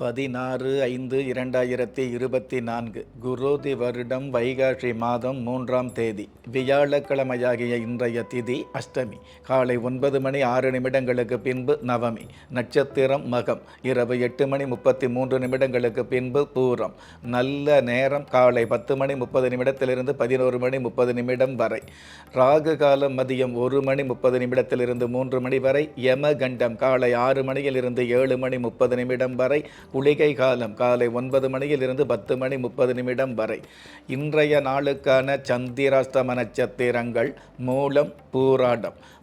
பதினாறு ஐந்து இரண்டாயிரத்தி இருபத்தி நான்கு குரோதி வருடம் வைகாசி மாதம் மூன்றாம் தேதி வியாழக்கிழமையாகிய இன்றைய திதி அஷ்டமி காலை ஒன்பது மணி ஆறு நிமிடங்களுக்கு பின்பு நவமி நட்சத்திரம் மகம் இரவு எட்டு மணி முப்பத்தி மூன்று நிமிடங்களுக்கு பின்பு பூரம் நல்ல நேரம் காலை பத்து மணி முப்பது நிமிடத்திலிருந்து பதினோரு மணி முப்பது நிமிடம் வரை ராகு காலம் மதியம் ஒரு மணி முப்பது நிமிடத்திலிருந்து மூன்று மணி வரை யமகண்டம் காலை ஆறு மணியிலிருந்து ஏழு மணி முப்பது நிமிடம் வரை குளிகை காலம் காலை ஒன்பது மணியில் இருந்து பத்து மணி முப்பது நிமிடம் வரை. இன்றைய நாளுக்கான சந்திராஸ்தம நட்சத்திரங்கள் மூலம் பூராடம்.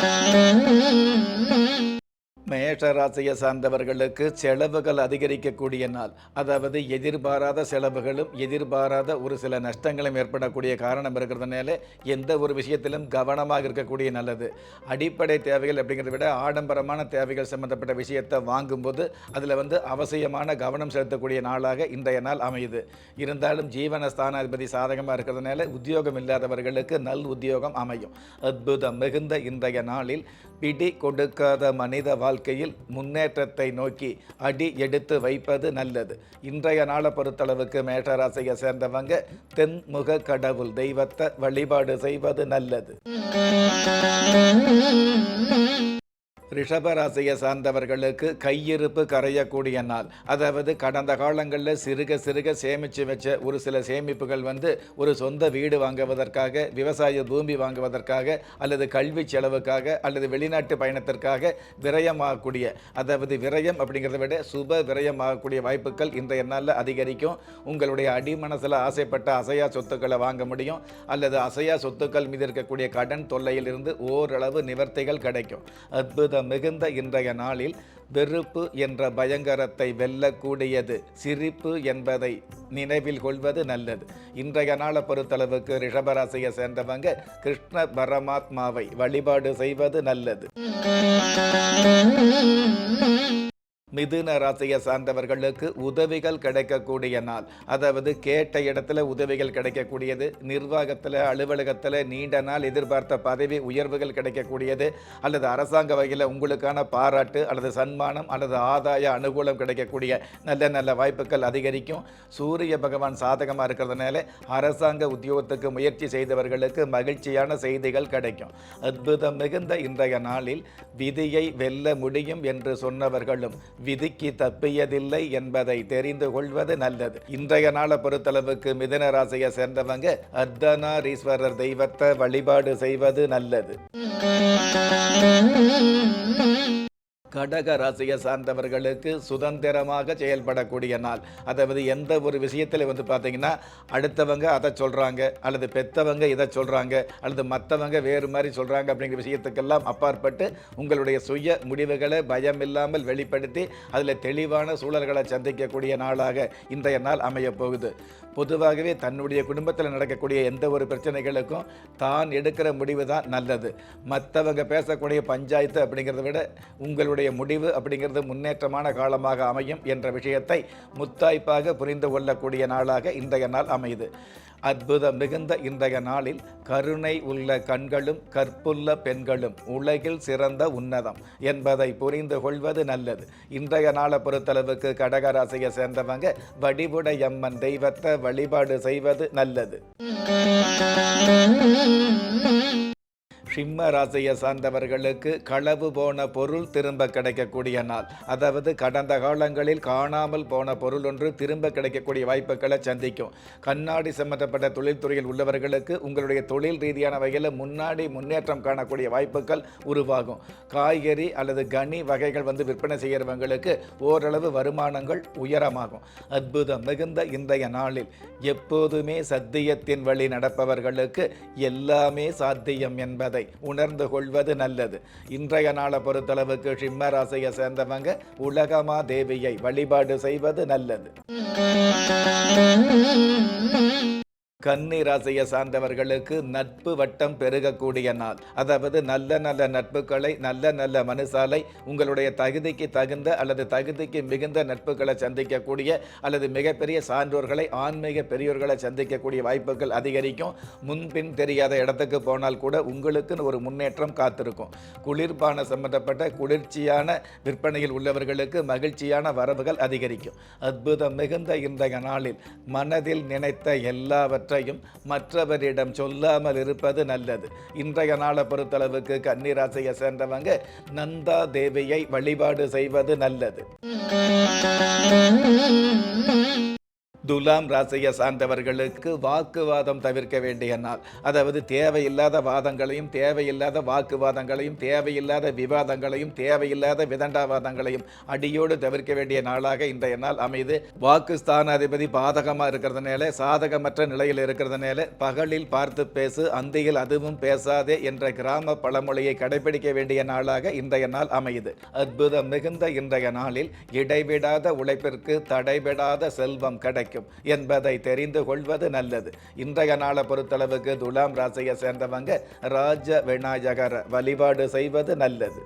Mm-hmm. மேஷ ராசியை சார்ந்தவர்களுக்கு செலவுகள் அதிகரிக்கக்கூடிய நாள். அதாவது எதிர்பாராத செலவுகளும் எதிர்பாராத ஒரு சில நஷ்டங்களும் ஏற்படக்கூடிய காரணம் இருக்கிறதுனால எந்த ஒரு விஷயத்திலும் கவனமாக இருக்கக்கூடிய நல்லது. அடிப்படை தேவைகள் அப்படிங்கிறத விட ஆடம்பரமான தேவைகள் சம்பந்தப்பட்ட விஷயத்தை வாங்கும்போது அதில் வந்து அவசியமான கவனம் செலுத்தக்கூடிய நாளாக இன்றைய நாள் அமையுது. இருந்தாலும் ஜீவன ஸ்தானாதிபதி சாதகமாக இருக்கிறதுனால உத்தியோகம் இல்லாதவர்களுக்கு நல் உத்தியோகம் அமையும். அற்புதம் மிகுந்த இன்றைய நாளில் பிடி கொடுக்காத மனித வாழ்க்கை வாழ்க்கையில் முன்னேற்றத்தை நோக்கி அடி எடுத்து வைப்பது நல்லது. இன்றைய நாளை பொறுத்தளவுக்கு மேட்டராசையை சேர்ந்தவங்க தென்முக கடவுள் தெய்வத்தை வழிபாடு செய்வது நல்லது. ரிஷபராசியை சார்ந்தவர்களுக்கு கையிருப்பு கரையக்கூடிய நாள். அதாவது கடந்த காலங்களில் சிறுக சிறுக சேமித்து வச்ச ஒரு சில சேமிப்புகள் வந்து ஒரு சொந்த வீடு வாங்குவதற்காக விவசாய பூமி வாங்குவதற்காக அல்லது கல்வி செலவுக்காக அல்லது வெளிநாட்டு பயணத்திற்காக விரயமாகக்கூடிய அதாவது விரயம் அப்படிங்கிறத விட சுப விரயமாகக்கூடிய வாய்ப்புகள் இன்றைய நாளில் அதிகரிக்கும். உங்களுடைய அடிமனசில் ஆசைப்பட்ட அசையா சொத்துக்களை வாங்க முடியும். அல்லது அசையா சொத்துக்கள் மீது இருக்கக்கூடிய கடன் தொல்லையிலிருந்து ஓரளவு நிவர்த்திகள் கிடைக்கும். அற்புதம். மிகுந்த இன்றைய நாளில் வெறுப்பு என்ற பயங்கரத்தை வெல்லக்கூடியது. சிரிப்பு என்பதை நினைவில் கொள்வது நல்லது. இன்றைய நாளை பொறுத்தளவுக்கு ரிஷபராசியை சேர்ந்தவங்க கிருஷ்ண பரமாத்மாவை வழிபாடு செய்வது நல்லது. மிதுன ராசியை சார்ந்தவர்களுக்கு உதவிகள் கிடைக்கக்கூடிய நாள். அதாவது கேட்ட இடத்துல உதவிகள் கிடைக்கக்கூடியது நிர்வாகத்தில் அலுவலகத்தில் நீண்ட நாள் எதிர்பார்த்த பதவி உயர்வுகள் கிடைக்கக்கூடியது அல்லது அரசாங்க வகையில் உங்களுக்கான பாராட்டு அல்லது சன்மானம் அல்லது ஆதாய அனுகூலம் கிடைக்கக்கூடிய நல்ல நல்ல வாய்ப்புகள் அதிகரிக்கும். சூரிய பகவான் சாதகமாக இருக்கிறதுனால அரசாங்க உத்தியோகத்துக்கு முயற்சி செய்தவர்களுக்கு மகிழ்ச்சியான செய்திகள் கிடைக்கும். அற்புதம் மிகுந்த இன்றைய நாளில் விதியை வெல்ல முடியும் என்று சொன்னவர்களும் விதிக்கு தப்பியதில்லை என்பதை தெரிந்து கொள்வது நல்லது. இன்றைய நாளை பொறுத்தளவுக்கு மிதன ராசியை சேர்ந்தவங்க அர்த்தநாரீஸ்வரர் தெய்வத்தை வழிபாடு செய்வது நல்லது. கடக ராசியை சார்ந்தவர்களுக்கு சுதந்திரமாக செயல்படக்கூடிய நாள். அதாவது எந்த ஒரு விஷயத்தில் வந்து பார்த்தீங்கன்னா அடுத்தவங்க அதை சொல்கிறாங்க அல்லது பெத்தவங்க இதை சொல்கிறாங்க அல்லது மற்றவங்க வேறு மாதிரி சொல்கிறாங்க அப்படிங்கிற விஷயத்துக்கெல்லாம் அப்பாற்பட்டு உங்களுடைய சுய முடிவுகளை பயம் இல்லாமல் வெளிப்படுத்தி அதில் தெளிவான சூழல்களை சந்திக்கக்கூடிய நாளாக இன்றைய நாள் அமையப் போகுது. பொதுவாகவே தன்னுடைய குடும்பத்தில் நடக்கக்கூடிய எந்த ஒரு பிரச்சனைகளுக்கும் தான் எடுக்கிற முடிவு தான் நல்லது. மற்றவங்க பேசக்கூடிய பஞ்சாயத்து அப்படிங்கிறத விட உங்களுடைய முடிவு அப்படிங்கிறது முன்னேற்றமான காலமாக அமையும் என்ற விஷயத்தை முத்தாய்ப்பாக புரிந்து கொள்ளக்கூடிய நாளாக இன்றைய நாள் அமையுது. அற்புதம் மிகுந்த இன்றைய நாளில் கருணை உள்ள கண்களும் கற்புள்ள பெண்களும் உலகில் சிறந்த உன்னதம் என்பதை புரிந்து கொள்வது நல்லது. இன்றைய நாளை பொறுத்தளவுக்கு கடகராசியை சேர்ந்தவங்க வடிவுடையம்மன் தெய்வத்தை வழிபாடு செய்வது நல்லது. சிம்ம ராசியை சார்ந்தவர்களுக்கு களவு போன பொருள் திரும்ப கிடைக்கக்கூடிய நாள். அதாவது கடந்த காலங்களில் காணாமல் போன பொருள் ஒன்று திரும்ப கிடைக்கக்கூடிய வாய்ப்புகளை சந்திக்கும். கண்ணாடி சம்பந்தப்பட்ட தொழில்துறையில் உள்ளவர்களுக்கு உங்களுடைய தொழில் ரீதியான வகையில் முன்னாடி முன்னேற்றம் காணக்கூடிய வாய்ப்புகள் உருவாகும். காய்கறி அல்லது கனி வகைகள் வந்து விற்பனை செய்கிறவங்களுக்கு ஓரளவு வருமானங்கள் உயரமாகும். அற்புதம் மிகுந்த இன்றைய நாளில் எப்போதுமே சத்தியத்தின் வழி நடப்பவர்களுக்கு எல்லாமே சாத்தியம் என்பதை உணர்ந்து கொள்வது நல்லது. இன்றைய நாளை பொறுத்தளவுக்கு சிம்ம ராசியை சேர்ந்தவங்க உலகமா தேவியை வழிபாடு செய்வது நல்லது. கன்னி ராசியை சார்ந்தவர்களுக்கு நட்பு வட்டம் பெருகக்கூடிய நாள். அதாவது நல்ல நல்ல நட்புகளை நல்ல நல்ல மனுசாலை உங்களுடைய தகுதிக்கு தகுந்த அல்லது தகுதிக்கு மிகுந்த நட்புகளை சந்திக்கக்கூடிய அல்லது மிகப்பெரிய சான்றோர்களை ஆன்மீக பெரியோர்களை சந்திக்கக்கூடிய வாய்ப்புகள் அதிகரிக்கும். முன்பின் தெரியாத இடத்துக்கு போனால் கூட உங்களுக்குன்னு ஒரு முன்னேற்றம் காத்திருக்கும். குளிர்பான சம்பந்தப்பட்ட குளிர்ச்சியான விற்பனையில் உள்ளவர்களுக்கு மகிழ்ச்சியான வரவுகள் அதிகரிக்கும். அற்புதம் மிகுந்த இன்றைய நாளில் மனதில் நினைத்த எல்லாவற்றையும் மற்றவரிடம் சொல்லாமல் இருப்பது நல்லது. இன்றைய நாளை பொறுத்தளவுக்கு கன்னிராசியை சேர்ந்தவங்க நந்தா தேவியை வழிபாடு செய்வது நல்லது. துலாம் ராசியை சார்ந்தவர்களுக்கு வாக்குவாதம் தவிர்க்க வேண்டிய நாள் அதாவது தேவையில்லாத வாதங்களையும் தேவையில்லாத வாக்குவாதங்களையும் தேவையில்லாத விவாதங்களையும் தேவையில்லாத விதண்டாவாதங்களையும் அடியோடு தவிர்க்க வேண்டிய நாளாக இன்றைய நாள் அமைது. வாக்கு ஸ்தானாதிபதி பாதகமாக இருக்கிறதுனால சாதகமற்ற நிலையில் இருக்கிறதுனால பகலில் பார்த்து பேசு அந்தியில் அதுவும் பேசாதே என்ற கிராம பழமொழியை கடைபிடிக்க வேண்டிய நாளாக இன்றைய நாள் அமையுது அற்புதம் மிகுந்த இன்றைய நாளில் இடைவிடாத உழைப்பிற்கு தடைவிடாத செல்வம் கிடைக்கும். என்பதை தெரிந்து கொள்வது நல்லது. இன்றைய நாளை பொறுத்தளவுக்கு துலாம் ராசியை சேர்ந்தவங்க ராஜ விநாயகர் வழிபாடு செய்வது நல்லது.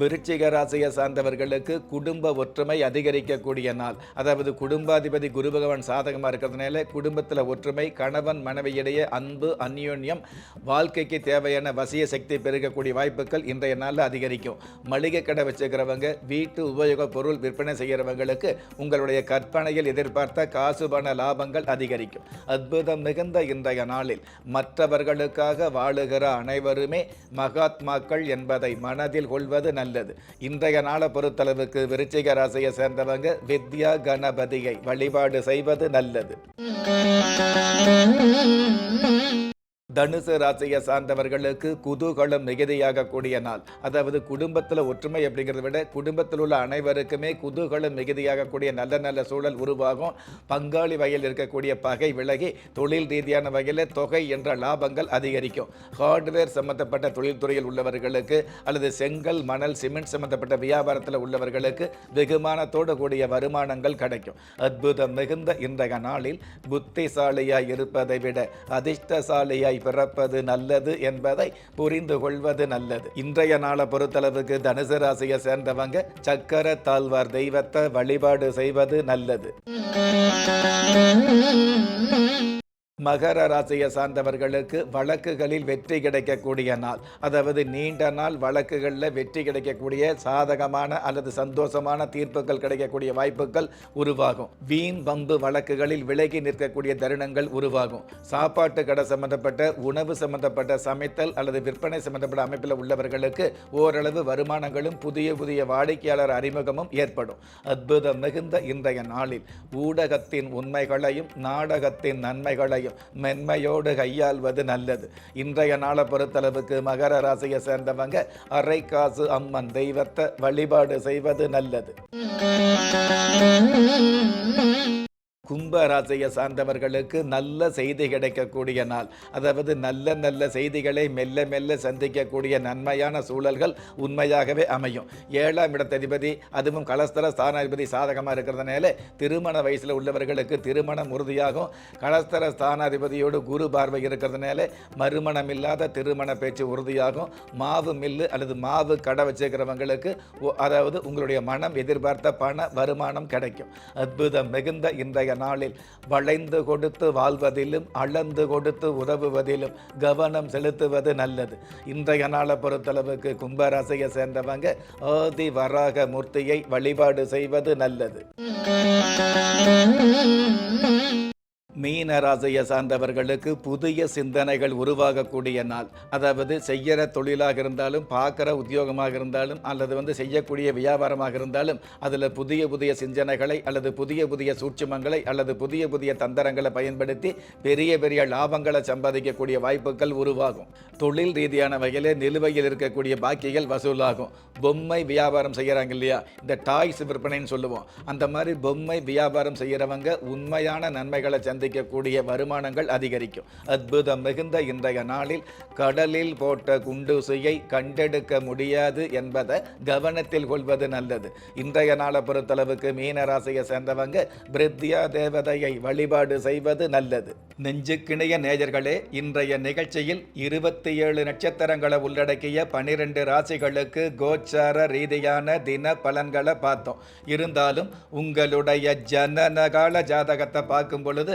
விருச்சிக ராசியை சார்ந்தவர்களுக்கு குடும்ப ஒற்றுமை அதிகரிக்கக்கூடிய நாள். அதாவது குடும்பாதிபதி குரு பகவான் சாதகமாக இருக்கிறதுனால குடும்பத்தில் ஒற்றுமை கணவன் மனைவியிடையே அன்பு அந்யோன்யம் வாழ்க்கைக்கு தேவையான வசிய சக்தி பெருகக்கூடிய வாய்ப்புகள் இன்றைய நாளில் அதிகரிக்கும். மளிகை கடை வச்சுக்கிறவங்க வீட்டு உபயோக பொருள் விற்பனை செய்கிறவங்களுக்கு உங்களுடைய கற்பனையில் எதிர்பார்த்த காசு பண லாபங்கள் அதிகரிக்கும். அற்புதம் மிகுந்த இன்றைய நாளில் மற்றவர்களுக்காக வாழுகிற அனைவருமே மகாத்மாக்கள் என்பதை மனதில் கொள்வது நல்ல நல்லது இன்றைய நாளை பொறுத்தளவுக்கு விருச்சிக ராசியை சேர்ந்தவங்க வித்யா கணபதியை வழிபாடு செய்வது நல்லது. தனுசு ராசியை சார்ந்தவர்களுக்கு குதூகலம் மிகுதியாக கூடிய நாள். அதாவது குடும்பத்தில் ஒற்றுமை அப்படிங்கிறத விட குடும்பத்தில் உள்ள அனைவருக்குமே குதூகலம் மிகுதியாக கூடிய நல்ல நல்ல சூழல் உருவாகும். பங்காளி வகையில் இருக்கக்கூடிய பகை விலகி தொழில் ரீதியான வகையில் தொகை என்ற லாபங்கள் அதிகரிக்கும். ஹார்ட்வேர் சம்பந்தப்பட்ட தொழில்துறையில் உள்ளவர்களுக்கு அல்லது செங்கல் மணல் சிமெண்ட் சம்பந்தப்பட்ட வியாபாரத்தில் உள்ளவர்களுக்கு வெகுமானத்தோடு கூடிய வருமானங்கள் கிடைக்கும். அற்புதம் மிகுந்த இன்றைய நாளில் புத்திசாலியாய் இருப்பதை விட அதிர்ஷ்டசாலியாய் பிறப்பது நல்லது என்பதை புரிந்து கொள்வது நல்லது. இன்றைய நாளை பொறுத்தளவுக்கு தனுசு ராசியை சேர்ந்தவங்க சக்கர தாழ்வார் தெய்வத்தை வழிபாடு செய்வது நல்லது. மகர ராசியை சார்ந்தவர்களுக்கு வழக்குகளில் வெற்றி கிடைக்கக்கூடிய நாள். அதாவது நீண்ட நாள் வழக்குகளில் வெற்றி கிடைக்கக்கூடிய சாதகமான அல்லது சந்தோஷமான தீர்ப்புகள் கிடைக்கக்கூடிய வாய்ப்புகள் உருவாகும். வீண் பம்பு வழக்குகளில் விலகி நிற்கக்கூடிய தருணங்கள் உருவாகும். சாப்பாட்டு கடை சம்பந்தப்பட்ட உணவு சம்பந்தப்பட்ட சமைத்தல் அல்லது விற்பனை சம்பந்தப்பட்ட அமைப்பில் உள்ளவர்களுக்கு ஓரளவு வருமானங்களும் புதிய புதிய வாடிக்கையாளர் அறிமுகமும் ஏற்படும். அற்புதம் மிகுந்த இன்றைய நாளில் ஊடகத்தின் உண்மைகளையும் நாடகத்தின் நன்மைகளையும் மென்மையோடு கையாள்வது நல்லது. இன்றைய நாளை பொறுத்தளவுக்கு மகர ராசியை சேர்ந்தவங்க அரை காசு அம்மன் தெய்வத்தை வழிபாடு செய்வது நல்லது. கும்பராசையை சார்ந்தவர்களுக்கு நல்ல செய்தி கிடைக்கக்கூடிய நாள். அதாவது நல்ல நல்ல செய்திகளை மெல்ல மெல்ல சந்திக்கக்கூடிய நன்மையான சூழல்கள் உண்மையாகவே அமையும். ஏழாம் இடத்ததிபதி அதுவும் கலஸ்தர ஸ்தானாதிபதி சாதகமாக இருக்கிறதுனால திருமண வயசில் உள்ளவர்களுக்கு திருமணம் உறுதியாகும். கலஸ்தர ஸ்தானாதிபதியோடு குரு பார்வை இருக்கிறதுனால மறுமணம் இல்லாத திருமண பேச்சு உறுதியாகும். மாவு மில்லு அல்லது மாவு கடை வச்சுக்கிறவங்களுக்கு ஒ- அதாவது உங்களுடைய மனம் எதிர்பார்த்த பண வருமானம் கிடைக்கும். அற்புதம் மிகுந்த இன்றைய நாளில் வளைந்து கொடுத்து வாழ்வதிலும் அளந்து கொடுத்து உதவுவதிலும் கவனம் செலுத்துவது நல்லது. இன்றைய நாளை பொறுத்தளவுக்கு கும்பராசியை சேர்ந்தவங்க ஆதி வராக மூர்த்தியை வழிபாடு செய்வது நல்லது. மீன ராசியை சார்ந்தவர்களுக்கு புதிய சிந்தனைகள் உருவாகக்கூடிய நாள். அதாவது செய்கிற தொழிலாக இருந்தாலும் பார்க்குற உத்தியோகமாக இருந்தாலும் அல்லது வந்து செய்யக்கூடிய வியாபாரமாக இருந்தாலும் அதில் புதிய புதிய சிந்தனைகளை அல்லது புதிய புதிய சூட்சுமங்களை அல்லது புதிய புதிய தந்திரங்களை பயன்படுத்தி பெரிய பெரிய லாபங்களை சம்பாதிக்கக்கூடிய வாய்ப்புகள் உருவாகும். தொழில் ரீதியான வகையில் நிலுவையில் இருக்கக்கூடிய பாக்கிகள் வசூலாகும். பொம்மை வியாபாரம் செய்கிறாங்க இல்லையா? இந்த டாய்ஸ் விற்பனைன்னு சொல்லுவோம். அந்த மாதிரி பொம்மை வியாபாரம் செய்கிறவங்க உண்மையான நன்மைகளை சந்திக்கக்கூடிய வருமானங்கள் அதிகரிக்கும். அற்புதம் மிகுந்த இன்றைய நாளில் கடலில் போட்ட குண்டூசியை கண்டெடுக்க முடியாது என்பதை கவனத்தில் கொள்வது நல்லது. இன்றைய நாளை பொறுத்தளவுக்கு மீன ராசியை சேர்ந்தவங்க பிரித்யா தேவதையை வழிபாடு செய்வது நல்லது. நெஞ்சுக்கிணைய நேயர்களே இன்றைய நிகழ்ச்சியில் இருபத்தி ஏழு நட்சத்திரங்களை உள்ளடக்கிய பனிரெண்டு ராசிகளுக்கு கோச்சார ரீதியான தின பலன்களை பார்த்தோம். இருந்தாலும் உங்களுடைய ஜனனகால ஜாதகத்தை பார்க்கும் பொழுது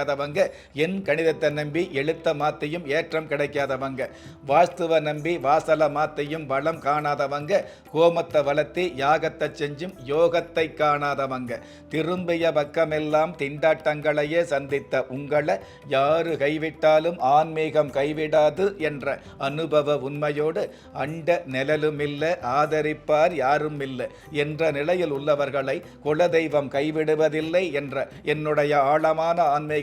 கிடைக்காதவங்க என் கணிதத்தை நம்பி எழுத்த மாத்தையும் ஏற்றம் கிடைக்காதவங்க. வாஸ்துவ நம்பி வாசல மாத்தையும் வளம் காணாதவங்க கோமத்தை வளர்த்தி யாகத்தை செஞ்சும் யோகத்தை காணாதவங்க. திரும்பிய பக்கமெல்லாம் திண்டாட்டங்களையே சந்தித்த உங்களை யாரு கைவிட்டாலும் ஆன்மீகம் கைவிடாது என்ற அனுபவ உண்மையோடு அண்ட நிழலும் இல்லை ஆதரிப்பார் யாரும் இல்லை என்ற நிலையில் உள்ளவர்களை குலதெய்வம் கைவிடுவதில்லை என்ற என்னுடைய ஆழமான